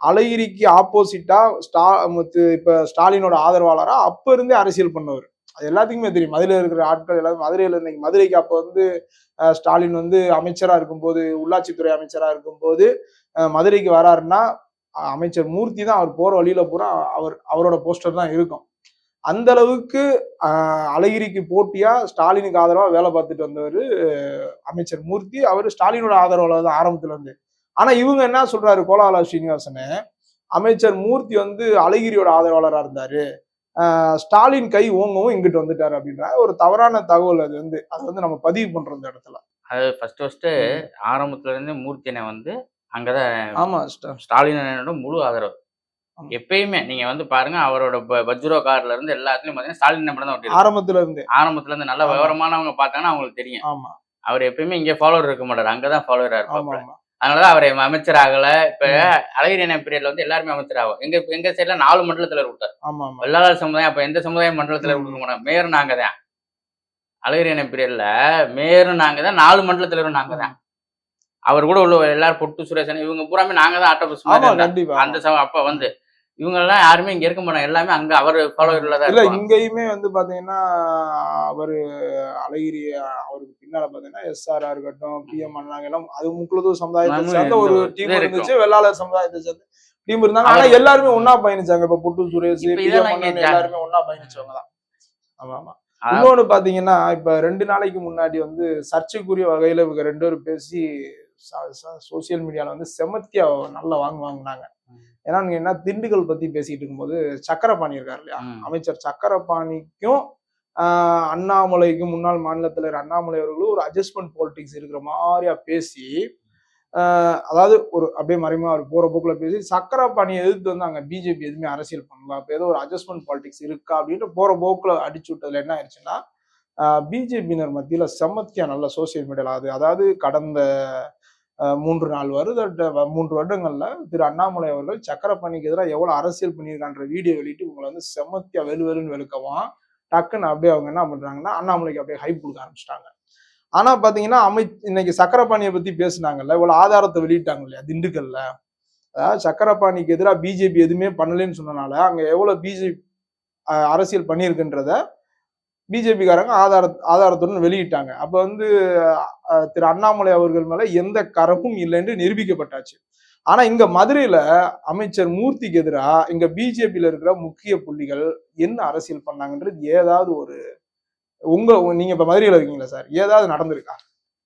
அழகிரிக்கு ஆப்போசிட்டா ஸ்டா மத்து- இப்ப ஸ்டாலினோட ஆதரவாளரா அப்ப இருந்தே அரசியல் பண்ணவர். அது எல்லாத்துக்குமே தெரியும். மதுரையில் இருக்கிற ஆட்கள் எல்லாரும் மதுரையில் இன்னைக்கு மதுரைக்கு அப்போ வந்து ஸ்டாலின் வந்து அமைச்சராக இருக்கும்போது உள்ளாட்சித்துறை அமைச்சராக இருக்கும்போது மதுரைக்கு வராருன்னா அமைச்சர் மூர்த்தி தான் அவர் போகிற வழியில பூரா அவர் அவரோட போஸ்டர் தான் இருக்கும். அந்த அளவுக்கு அழகிரிக்கு போட்டியா ஸ்டாலினுக்கு ஆதரவா வேலை பார்த்துட்டு வந்தவர் அமைச்சர் மூர்த்தி. அவர் ஸ்டாலினோட ஆதரவாளர் தான் ஆரம்பத்துல இருந்து. ஆனா இவங்க என்ன சொல்றாரு கோலாலா ஸ்ரீனிவாசன்? அமைச்சர் மூர்த்தி வந்து அழகிரியோட ஆதரவாளராக இருந்தாரு. ஸ்டாலின் கை ஓங்கவும் இங்கிட்டு வந்துட்டாரு அப்படின்ற ஒரு தவறான தகவல் அது வந்து. அது வந்து நம்ம பதிவு பண்றோம் இந்த இடத்துல. அது ஃபர்ஸ்ட் ஃபர்ஸ்ட் ஆரம்பத்துல இருந்து மூர்த்தினை வந்து அங்கதான் ஆமா ஸ்ட- ஸ்டாலின் அண்ணனோட முழு ஆதரவு. எப்பயுமே நீங்க வந்து பாருங்க அவரோட ப- வஜ்ரோ கார்ல இருந்து எல்லாத்துலயும் பாத்தீங்கன்னா ஸ்டாலின் நம்பர் தான். ஆரம்பத்துல இருந்து. ஆரம்பத்துல இருந்து நல்ல. விவரமானவங்க பார்த்தாங்கன்னா அவங்களுக்கு தெரியும். ஆமா. அவர் எப்பயுமே இங்க ஃபாலோவர் இருக்க மாட்டாரு அங்கதான் ஃபாலோவரா ஆமா. அதனாலதான் அவர் அமைச்சர் ஆகல இப்ப அழகிரி என்ன பீரியட்ல வந்து எல்லாருமே அமைச்சர் ஆகும் எங்க எங்க சைடுல நாலு மண்டலத்துல ஆமா வெள்ளாளர் சமுதாயம் அப்ப எந்த சமுதாயம் மண்டலத்துல. கொடுக்க மாட்டோம் மேயர் நாங்க தான். அழகிரி என்ன பீரியட்ல மேயரும் நாங்க தான் நாலு மண்டலத்துல நாங்க தான். அவர் கூட உள்ள எல்லாரும் பொட்டு சுரேசன் இவங்க பூராமே நாங்க தான் ஆட்டோ அந்த சம அப்ப வந்து இவங்க எல்லாம் யாருமே இங்க இருக்க மாட்டாங்க. எல்லாமே அங்க அவர் ஃபாலோவர்ல தான் இல்ல. இங்கேயுமே வந்து பாத்தீங்கன்னா அவரு அழகிரி அவருக்கு பின்னால பாத்தீங்கன்னா எஸ்ஆர்ஆ இருக்கட்டும் பிஎம் அண்ணாங்க எல்லாம் அது முக்குளத்தூர் சமுதாயத்தை சேர்ந்த ஒரு டீம் இருந்துச்சு வெள்ளாளர் சமுதாயத்தை சேர்ந்த டீம் இருந்தாங்க. ஆனா எல்லாருமே ஒன்னா பயணிச்சாங்க. இப்ப புட்டு சுரேஷ் எல்லாருமே ஒன்னா பயணிச்சவங்க தான். ஆமா ஆமா. இன்னொன்னு பாத்தீங்கன்னா இப்ப ரெண்டு நாளைக்கு முன்னாடி வந்து சர்ச்சைக்குரிய வகையில இவங்க ரெண்டு பேரும் பேசி சோசியல் மீடியால வந்து செமத்தியா நல்லா வாங்க வாங்கினாங்க. ஏன்னா நீங்க என்ன திண்டுக்கல் பத்தி பேசிட்டு இருக்கும்போது சக்கரபாணி இருக்காரு இல்லையா. அமைச்சர் சக்கரபாணிக்கும் அண்ணாமலைக்கும் முன்னாள் மாநில தலைவர் அண்ணாமலை அவர்களும் ஒரு அட்ஜஸ்ட்மெண்ட் பாலிடிக்ஸ் இருக்கிற மாதிரியா பேசி அதாவது ஒரு அப்படியே மறைமுகமா அவர் போற போக்குல பேசி சக்கரபாணியை எதிர்த்து வந்து அங்க பிஜேபி எதுவுமே அரசியல் பண்ணல அப்ப ஏதோ ஒரு அட்ஜஸ்ட்மெண்ட் பாலிடிக்ஸ் இருக்கா அப்படின்ட்டு போற போக்குல அடிச்சு விட்டதுல என்ன ஆயிடுச்சுன்னா பிஜேபியினர் மத்தியில செம்மத்தியா நல்ல சோசியல் மீடியால அது அதாவது கடந்த மூன்று நாலு வருட மூன்று வருடங்கள்ல திரு அண்ணாமலை அவர்கள் சக்கரப்பணிக்கு எதிராக எவ்வளவு அரசியல் பண்ணியிருக்கான்ற வீடியோ வெளியிட்டு உங்களை வந்து செமத்தியா வெளு வெளுன்னு வெளுக்கவும் டக்குன்னு அப்படியே அவங்க என்ன பண்றாங்கன்னா அண்ணாமலைக்கு அப்படியே ஹைப் கொடுக்க ஆரம்பிச்சிட்டாங்க. ஆனா பாத்தீங்கன்னா அமை இன்னைக்கு சக்கரபாணியை பத்தி பேசுனாங்கல்ல இவ்வளவு ஆதாரத்தை வெளியிட்டாங்க இல்லையா திண்டுக்கல்ல. அதாவது சக்கரபாணிக்கு எதிராக பிஜேபி எதுவுமே பண்ணலைன்னு சொன்னனால அங்க எவ்வளவு பிஜேபி அரசியல் பண்ணியிருக்குன்றத பிஜேபிக்காரங்க ஆதார ஆதாரத்துடன் வெளியிட்டாங்க. அப்போ வந்து திரு அண்ணாமலை அவர்கள் மேல எந்த கரமும் இல்லைன்னு நிரூபிக்கப்பட்டாச்சு. ஆனா இங்க மதுரையில அமைச்சர் மூர்த்திக்கு எதிரா இங்க பிஜேபியில இருக்கிற முக்கிய புள்ளிகள் என்ன அரசியல் பண்ணாங்கன்றது ஏதாவது ஒரு உங்க நீங்க இப்ப மதுரையில இருக்கீங்களா சார்? ஏதாவது நடந்திருக்கா?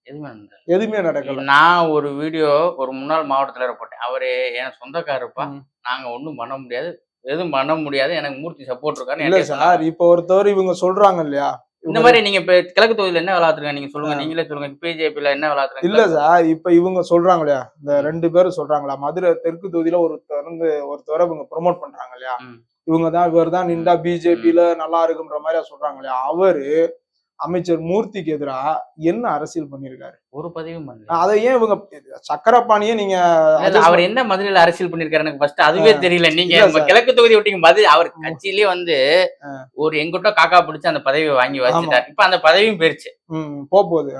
எதுவுமே. எதுவுமே நடக்கல. நான் ஒரு வீடியோ ஒரு முன்னாள் மாவட்ட தலைவர் போட்டேன். அவரு என் சொந்தக்காரப்பா. நாங்க ஒண்ணும் பண்ண முடியாது. எதுவும் பண்ண முடியாது. எனக்கு மூர்த்தி சப்போர்ட் இருக்காரு இல்ல சார் இப்ப ஒருத்தவர் இவங்க சொல்றாங்க இல்லையா? இந்த மாதிரி நீங்க இப்ப கிழக்கு தொகுதியில என்ன விளாத்துருங்க நீங்க சொல்லுங்க. நீங்களே சொல்லுங்க. பிஜேபில என்ன விளாத்துருங்க இல்ல சார். இப்ப இவங்க சொல்றாங்க இல்லையா? இந்த ரெண்டு பேரும் சொல்றாங்களா? மதுரை தெற்கு தொகுதியில ஒருத்தர் வந்து ஒருத்தவரை இவங்க ப்ரொமோட் பண்றாங்க இல்லையா. இவங்க தான் இவர் தான் நின்றா பிஜேபியில நல்லா இருக்குன்ற மாதிரி சொல்றாங்க இல்லையா? அவரு அமைச்சர் மூர்த்திக்கு எதிரா என்ன அரசியல் பண்ணிருக்காரு ஒரு பதிவும் அதை ஏன் இவங்க சக்கரப்பாணியே நீங்க அவர் என்ன மதுரையில அரசியல் பண்ணிருக்காரு எனக்கு ஃபர்ஸ்ட் அதுவே தெரியல. நீங்க. கிழக்கு தொகுதி விட்டீங்க மது அவர் கட்சியிலேயே வந்து. ஒரு எங்கிட்ட காக்கா பிடிச்சு அந்த பதவியை வாங்கி வச்சுட்டாரு. இப்ப அந்த பதவியும் போயிருச்சு. போகுது.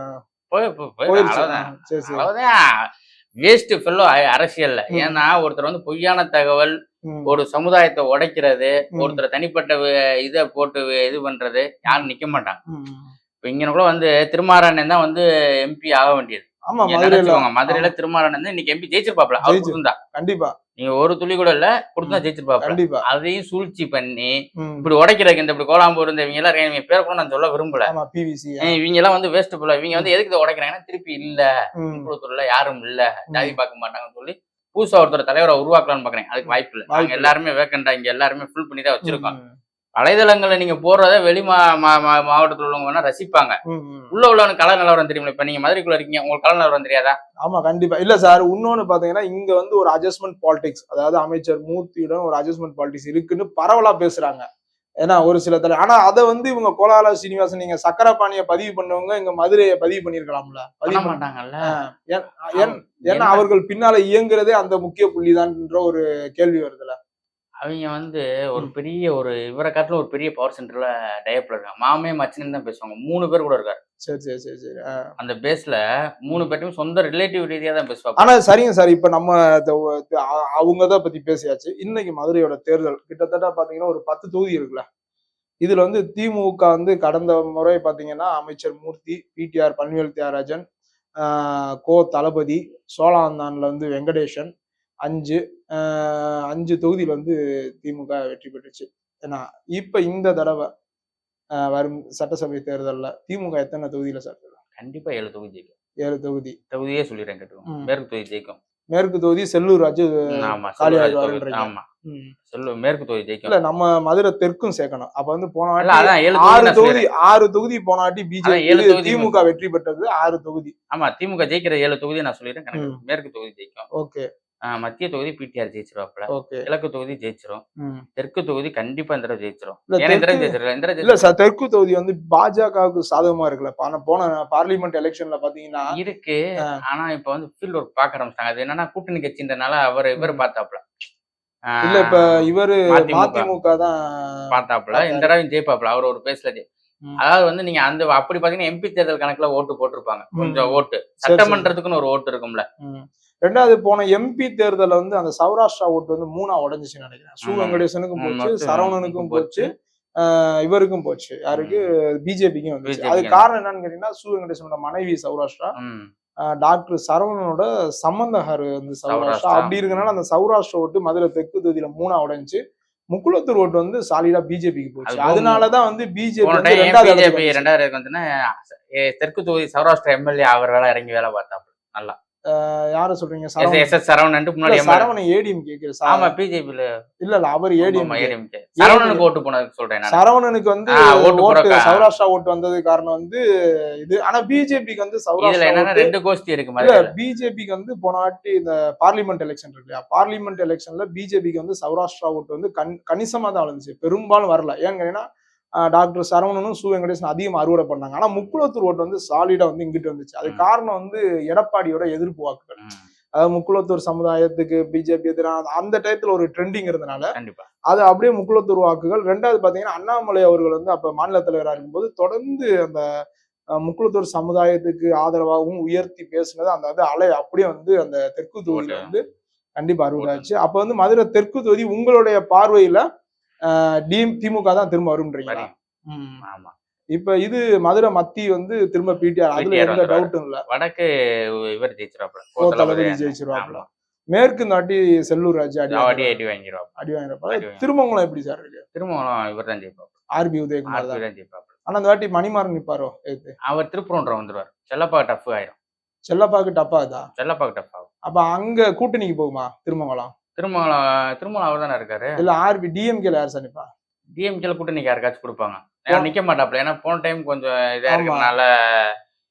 அவ்வளவுதான். வேஸ்ட் ஃபெல்லோ அரசியல்ல. ஏன்னா ஒருத்தர் வந்து பொய்யான தகவல் ஒரு சமுதாயத்தை உடைக்கிறது ஒருத்தர் தனிப்பட்ட இதை போட்டு இது பண்றது யாரும் நிக்க மாட்டாங்க. இப்ப இங்க கூட வந்து திருமாராயணன் தான் வந்து எம்பி ஆக வேண்டியது. மதுரையில. திருமாராயணன் இன்னைக்கு எம்பி ஜெயிச்சிருப்பாப்ல அவர் ஜெயிச்சு- இருந்தா கண்டிப்பா. நீங்க ஒரு துளி கூட இல்ல கொடுத்தா ஜெயிச்சிருப்பாப்ல கண்டிப்பா. அதையும் சூழ்ச்சி பண்ணி. இப்படி உடைக்கிறதுக்கு இந்த இப்படி கோலாம்பூர் இந்த இவங்க எல்லாம் இவங்க பேர் கூட நான் சொல்ல விரும்பல. இவங்க எல்லாம் வந்து வேஸ்ட் போல இவங்க வந்து எதுக்கு இதை உடைக்கிறாங்கன்னா திருப்பி இல்ல. குளத்தூர்ல யாரும் இல்ல. ஜாதி பார்க்க மாட்டாங்கன்னு சொல்லி புதுசா ஒருத்தர் தலைவரை உருவாக்கலாம்னு பாக்குறேன். அதுக்கு வாய்ப்பு இல்லை நாங்க. எல்லாருமே வேக்கண்டா இங்க எல்லாருமே ஃபுல் பண்ணி தான் வச்சிருக்கோம். வலைதளங்கள்ல நீங்க போடுறத வெளி மா மாவட்டத்துல உள்ளவங்க வேணா ரசிப்பாங்க. உள்ள உள்ளவனுக்கு கலர் நிலவரம் தெரியுமில்ல. இப்ப நீங்க மதுரைக்குள்ள இருக்கீங்க உங்களுக்கு கலர் நிலவரம் தெரியாதா? ஆமா கண்டிப்பா. இல்ல சார் இன்னொன்னு பாத்தீங்கன்னா இங்க வந்து ஒரு அட்ஜஸ்ட்மெண்ட் பாலிடிக்ஸ் அதாவது அமைச்சர் மூர்த்தியுடன் ஒரு அட்ஜஸ்ட்மெண்ட் பாலிடிக்ஸ் இருக்குன்னு பரவலா பேசுறாங்க. ஏன்னா ஒரு சில தலை ஆனா அதை வந்து இவங்க கோலால சீனிவாசன் நீங்க சக்கரபாணியை பதிவு பண்ணவங்க இங்க மதுரையை பதிவு பண்ணிருக்கலாம்ல பண்ண பதிவு மாட்டாங்கல்ல? ஏன்- ஏன்- ஏன்னா அவர்கள் பின்னால இயங்குறதே அந்த முக்கிய புள்ளிதான்ன்ற ஒரு கேள்வி வருதுல அவங்க வந்து ஒரு பெரிய ஒரு இவரை காட்டிலும் ஒரு பெரிய பவர் சென்டர்ல டயப்ல இருக்காங்க. மாமே மச்சினன் தான் பேசுவாங்க. மூணு பேர் கூட இருக்காரு. சரி சரி சரி சரி. அந்த பேஸ்ல மூணு பேர்ட்டையும் சொந்த ரிலேட்டிவ் ரீதியா தான் பேசுவாங்க. ஆனா சரிங்க சார். இப்ப நம்ம அவங்க தான் பத்தி பேசியாச்சு. இன்னைக்கு மதுரையோட தேர்தல். கிட்டத்தட்ட பாத்தீங்கன்னா ஒரு பத்து தொகுதி இருக்குல்ல. இதுல வந்து திமுக வந்து கடந்த முறை பாத்தீங்கன்னா அமைச்சர் மூர்த்தி பிடிஆர் பன்வேல் தியாகராஜன் கோ தளபதி சோழாந்தான்ல வந்து வெங்கடேசன் அஞ்சு அஞ்சு தொகுதியில வந்து திமுக வெற்றி பெற்றுச்சு. ஏன்னா இப்ப இந்த தடவை வரும் சட்டசபை தேர்தல்ல திமுக எத்தனை தொகுதியில சார்? கண்டிப்பா ஏழு தொகுதி ஜெயிக்கும். ஏழு தொகுதி. தொகுதியே சொல்லிடுறேன் கேட்டுக்கோங்க. மேற்கு தொகுதி ஜெயிக்கும். மேற்கு தொகுதி செல்லூர் ராஜு ஆமா செல்லூர் மேற்கு தொகுதி ஜெயிக்கும். இல்ல நம்ம மதுரை தெற்கும் சேர்க்கணும். அப்ப வந்து போன வாட்டி ஆறு தொகுதி ஆறு தொகுதி போன வாட்டி ஏழு பிஜேபி தொகுதி திமுக வெற்றி பெற்றது ஆறு தொகுதி. ஆமா திமுக ஜெயிக்கிற ஏழு தொகுதி நான் சொல்லிடுறேன் மேற்கு தொகுதி ஜெயிக்கும். ஓகே. மத்திய தொகுதி பிடிஆர் ஜெயிச்சிருவாப்ல கிழக்கு தொகுதி ஜெயிச்சிரும். தெற்கு தொகுதி கண்டிப்பா இந்த தடவை ஜெயிச்சிரும் தெற்கு- தொகுதி வந்து பாஜகவுக்கு சாதகமா இருக்குல்ல போன பார்லிமெண்ட் எலெக்ஷன்ல பாத்தீங்கன்னா. இருக்கு. ஆனா இப்ப வந்து ஃபீல்ட் ஒர்க் பாக்க ஆரம்பிச்சிட்டாங்க அது என்னன்னா கூட்டணி கட்சின்றனால அவர் இவர். பார்த்தாப்ல இல்ல இப்ப இவரு. மதிமுக தான் பார்த்தாப்ல. இந்த தடவை ஜெயிப்பாப்ல அவர் ஒரு பேசல. அதாவது வந்து நீங்க அந்த அப்படி பாத்தீங்கன்னா எம்பி தேர்தல் கணக்குல ஓட்டு போட்டிருப்பாங்க கொஞ்சம். ஓட்டு. சட்டமன்றத்துக்குன்னு ஒரு ஓட்டு இருக்கும்ல. ரெண்டாவது போன எம்பி தேர்தல்ல வந்து அந்த சௌராஷ்டிரா ஓட்டு வந்து மூணா உடஞ்சிச்சுன்னு நினைக்கிறேன். சு. வெங்கடேசனுக்கும் போச்சு சரவணனுக்கும் போச்சு. இவருக்கும் போச்சு. யாருக்கு? பிஜேபிக்கும் வந்துச்சு. அது காரணம் என்னன்னு கேட்டீங்கன்னா சு வெங்கடேசனோட மனைவி சௌராஷ்டிரா டாக்டர் சரவணனோட சம்பந்தகார் வந்து சௌராஷ்டிரா. அப்படி இருக்கனால அந்த சௌராஷ்டிரா ஓட்டு மதுரை தெற்கு தொகுதியில மூணா உடைஞ்சு முக்குளத்தூர் ஓட்டு வந்து சாலிடா பிஜேபிக்கு போச்சு. அதனாலதான் வந்து பிஜேபி பிஜேபி வந்துன்னா ஏ, தெற்கு தொகுதி சௌராஷ்டிரா எம்எல்ஏ அவர் வேலை இறங்கி வேலை பார்த்தாப்ல நல்லா. யார சொல்றீங்க? சரவணன். ஏடிஎம் கேக்குற ஆமா இல்ல இல்ல அவர் ஏடிஎம் ஏடிஎம்கே சரவணனுக்கு ஓட்டு போனதுக்கு சொல்றேன் சரவணனுக்கு வந்து ஓட்டு. சௌராஷ்டிரா ஓட்டு வந்தது காரணம் வந்து இது. ஆனா பிஜேபிக்கு வந்து சௌராஷ்டிரா ரெண்டு கோஷ்டி இருக்கு இல்ல பிஜேபிக்கு வந்து போன வாட்டி இந்த பார்லிமெண்ட் எலெக்ஷன் இருக்கு இல்லையா? பார்லிமெண்ட் எலெக்ஷன்ல பிஜேபிக்கு வந்து சௌராஷ்டிரா ஓட்டு வந்து கண் கணிசமா தான் விழுந்துச்சு பெரும்பாலும் வரல. ஏன்னு கேட்டீங்கன்னா டாக்டர் சரவணனும் சு வெங்கடேசன் அதிகம் அறுவடை பண்ணாங்க. ஆனா முக்குளத்தூர் ஓட்டு வந்து சாலிடா வந்து இங்கிட்டு வந்துச்சு. அது. காரணம் வந்து எடப்பாடியோட எதிர்ப்பு வாக்குகள். அதாவது முக்குளத்தூர் சமுதாயத்துக்கு பிஜேபி எதிரான அந்த டயத்துல ஒரு ட்ரெண்டிங் இருந்தனால அது அப்படியே முக்குளத்தூர் வாக்குகள். ரெண்டாவது பாத்தீங்கன்னா அண்ணாமலை அவர்கள் வந்து அப்ப மாநில தலைவராக இருக்கும்போது தொடர்ந்து அந்த முக்குளத்தூர் சமுதாயத்துக்கு ஆதரவாகவும் உயர்த்தி பேசுனது அந்த வந்து அலை அப்படியே வந்து அந்த தெற்கு தொகுதியில. வந்து கண்டிப்பா அறுவடாச்சு அப்ப வந்து மதுரை தெற்கு தொகுதி உங்களுடைய பார்வையில டி திமுக தான் திரும்ப வரும்ன்றீங்களா. ஆமா. இப்ப இது மதுரை மத்தி வந்து திரும்ப பிடிஆர் அதுல எந்த. டவுட்டும் இல்ல. வடக்கு இவர் ஜெயிச்சிருவாப்ல ஜெயிச்சிருவாப்ல மேற்கு நாட்டி செல்லூர் ராஜு அடி அடி அடி வாங்கிடுவாப்ல அடி வாங்குறப்ப அடி வாங்கி- திருமங்கலம் எப்படி சார் இருக்கு? திருமணம் இவர் தான் ஜெயிப்பாப்ல ஆர்பி உதயகுமார் தான். ஜெயிப்பாப்ல ஆனா இந்த வாட்டி மணிமாறன் நிப்பாரோ? அவர் திருப்பரங்குன்றம் வந்துருவார். செல்லப்பா டஃப் ஆயிரும். செல்லப்பாக்கு டப்பாதா செல்லப்பாக்கு டஃப் ஆகும். அப்ப அங்க கூட்டணிக்கு போகுமா திருமங்கலம்? திருமணம் திருமணம் அவர் தானே இருக்காரு? இல்ல ஆர்பி டிஎம்கேல யார் சார் நிப்பா? டிஎம்கேல கூட்டணிக்கு யாருக்காச்சும் கொடுப்பாங்க. நிக்க மாட்டாப்ல ஏன்னா போன டைம் கொஞ்சம் இதா ஆமா. இருக்கறனால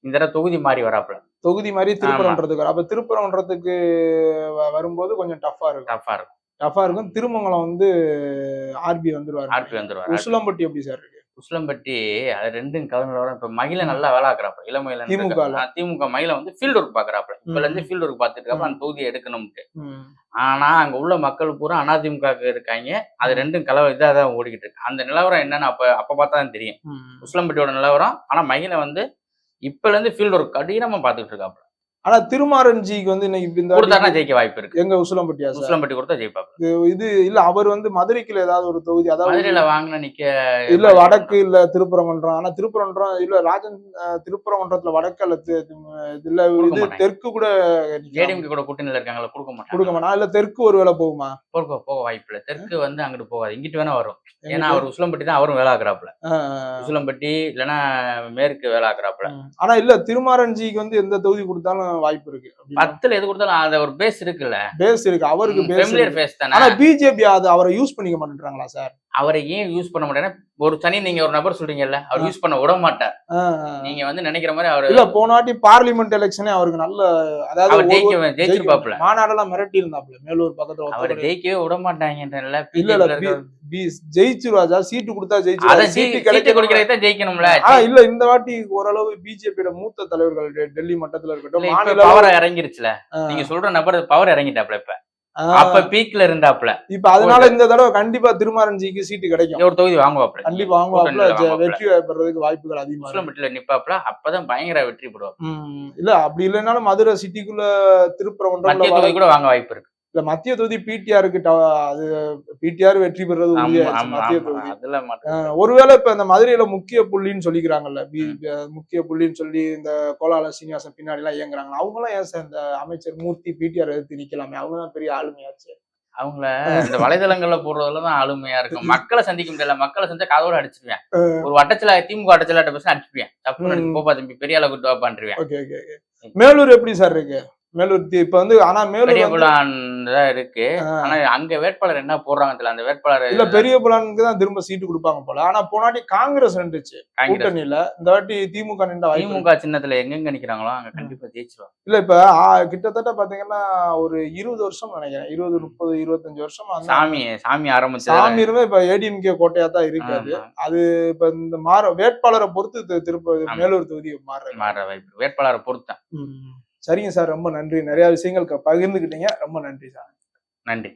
இந்த தடவை தொகுதி மாறி வராப்ல தொகுதி மாதிரி திருப்பரன்றதுக்கு வரும். அப்ப திருப்பரன்றதுக்கு வரும்போது கொஞ்சம் டஃபா இருக்கும். டஃபா இருக்கும். டஃபா இருக்கும். திருமங்கலம் வந்து ஆர்பி வந்துருவாரு. ஆர்பி வந்துருவார். உசிலம்பட்டி எப்படி சார் இருக்கு? உசிலம்பட்டி அது ரெண்டும் வரும் இப்ப மகிழ நல்லா வேலை ஆக்குறாப்ல இளமையில திமுக மகிழ வந்து ஃபீல்ட் ஒர்க் பாக்குறாப்ல இப்பல இருந்து. ஃபீல்ட் ஒர்க் பாத்துட்டு இருக்கப்ப. அந்த தொகுதியை எடுக்கணும்ட்டு. ஆனா அங்க உள்ள மக்கள் பூரா அதிமுக இருக்காங்க. அது ரெண்டும் கலவை இதாக தான் ஓடிக்கிட்டு இருக்கு. அந்த நிலவரம் என்னன்னு அப்ப அப்ப பார்த்தா தான் தெரியும். உசிலம்பட்டியோட நிலவரம். ஆனா மகிழ வந்து இப்பல இருந்து ஃபீல்ட் ஒர்க் கடினமா பாத்துக்கிட்டு இருக்காப்ல ஆனா திருமாரஞ்சிக்கு வந்து இன்னைக்கு இந்த ஜெயிக்க வாய்ப்பு இருக்கு. எங்க உசிலம்பட்டியா சார் முஸ்லம்பட்டி கொடுத்தா ஜெயிப்பாங்க இது- இல்ல அவர் வந்து மதுரைக்குள்ள ஏதாவது ஒரு தொகுதி அதாவது மதுரையில வாங்கின நிக்க இல்ல வடக்கு இல்ல திருப்பரங்குன்றம். ஆனா திருப்பரங்குன்றம் இல்ல ராஜன் அஹ், திருப்பரங்குன்றத்துல வடக்கு அல்ல இல்ல இது மாட்டாங்க. தெற்கு கூட ஜேடிஎம்கே கூட கூட்டணியில இருக்காங்களா கொடுக்க மாட்டாங்க. கொடுக்க மாட்டா இல்ல தெற்கு ஒரு வேளை போகுமா? போக போக வாய்ப்பு இல்ல தெற்கு வந்து அங்கிட்டு போகாது. இங்கிட்டு வேணா வரும். ஏன்னா அவர் உசிலம்பட்டி தான் அவரும் வேலை ஆக்குறாப்புல. உசிலம்பட்டி இல்லைன்னா மேற்கு வேலை ஆக்குறாப்புல. ஆனா இல்ல திருமாரஞ்சிக்கு வந்து எந்த தொகுதி கொடுத்தாலும் வாய்ப்பு இருக்கு பத்துல எது கொடுத்தாலும் அது ஒரு பேஸ் இருக்குல்ல. பேஸ் இருக்கு அவருக்கு பேஸ் தானே? ஆனா பிஜேபி அது அவரை யூஸ் பண்ணிக்க மாட்டேன்றாங்களா சார் அவரை ஏன் யூஸ் பண்ண மாட்டேன்னா ஒரு தனி நீங்க ஒரு நபர் சொல்றீங்கல்ல அவர் யூஸ் பண்ண விட மாட்டார். நீங்க வந்து நினைக்கிற மாதிரி அவர் இல்ல போன வாட்டி பார்லிமெண்ட் எலெக்ஷனே அவருக்கு நல்ல அதாவது ஜெயிக்க ஜெயிச்சிருப்பாப்புல. மாநாடெல்லாம் மிரட்டி இருந்தாப்ல மேலூர் பக்கத்துல அவர். ஜெயிக்கவே விட மாட்டாங்கன்றல இல்ல ஜெயிச்சிருவாஜா சீட்டு கொடுத்தா அதான் சீட்டு கிடைக்க கொடுக்கறதை ஜெயிக்கணும்ல இல்ல இந்த வாட்டி ஓரளவு பிஜேபியோட மூத்த தலைவர்கள் டெல்லி மட்டத்துல இருக்கட்டும் பவர் இறங்கிருச்சுல. நீங்க சொல்ற நபர் பவர் இறங்கிட்டாப்ல இப்ப. அப்ப பீக்ல இருந்தாப்ல இப்ப அதனால இந்த தடவை கண்டிப்பா திருமாரஞ்சிக்கு சீட்டு கிடைக்கும். ஒரு தொகுதி வாங்குவாப்ல கண்டிப்பா வாங்குவாப்புல. வெற்றி பெறதுக்கு வாய்ப்புகள் அதிகமா. முஸ்லிம்பட்டில நிப்பாப்ல அப்பதான் பயங்கர வெற்றி போடுவார் ம், இல்ல அப்படி இல்லைனாலும் மதுரை சிட்டிக்குள்ள தொகுதி கூட வாங்க வாய்ப்பு இருக்கு. இல்ல மத்திய தொகுதி பிடிஆருக்கு அது பிடிஆர் வெற்றி பெறது மத்திய. தொகுதி. ஒருவேளை இப்ப இந்த மதுரையில முக்கிய புள்ளின்னு சொல்லிக்கிறாங்கல்ல முக்கிய புள்ளின்னு சொல்லி இந்த கோலால சீனிவாசன் பின்னாடி எல்லாம் இயங்குறாங்க அவங்க எல்லாம் ஏன் சார் இந்த அமைச்சர் மூர்த்தி பிடிஆர் எதிர்த்து நிக்கலாமே? அவங்க தான் பெரிய ஆளுமையாச்சு. அவங்கள இந்த வலைதளங்கள்ல போடுறதுல தான் ஆளுமையா இருக்கும். மக்களை சந்திக்க முடியல. மக்களை சந்திச்சா கதவோட அடிச்சிருவேன். ஒரு வட்டச்சில திமுக வட்டச்சில பேச அடிச்சுடுவேன் தப்பு. போப்பா தம்பி பெரிய அளவு குட்டு வாப்பான்ருவேன் ஓகே ஓகே ஓகே. மேலூர் எப்படி சார் இருக்கு? மேலூர் தி- இப்ப வந்து ஆனா மேலூர் தான் இருக்கு. ஆனா அங்க வேட்பாளர் என்ன போடுறாங்க தெரியல. அந்த வேட்பாளர் இல்ல பெரிய புலானுக்கு தான் திரும்ப சீட்டு கொடுப்பாங்க போல. ஆனா போனாட்டி காங்கிரஸ் நின்றுச்சு. கூட்டணியில. இந்த வாட்டி திமுக நின்ற. திமுக சின்னத்துல எங்கெங்க நிக்கிறாங்களோ அங்க கண்டிப்பா ஜெயிச்சிருவாங்க. இல்ல இப்ப கிட்டத்தட்ட பாத்தீங்கன்னா ஒரு இருபது வருஷம் நினைக்கிறேன். இருபது முப்பது இருபத்தஞ்சு வருஷமா சாமி சாமி ஆரம்பிச்சது. சாமியுமே இப்ப ஏடிஎம்கே கோட்டையா தான் இருக்காது. அது இப்ப இந்த மாற வேட்பாளரை பொறுத்து திருப்ப. மேலூர் தொகுதி மாற மாற வாய்ப்பு வேட்பாளரை பொறுத்தேன் சரிங்க சார் ரொம்ப நன்றி. நிறைய விஷயங்கள் பகிர்ந்துக்கிட்டீங்க. ரொம்ப நன்றி சார். நன்றி.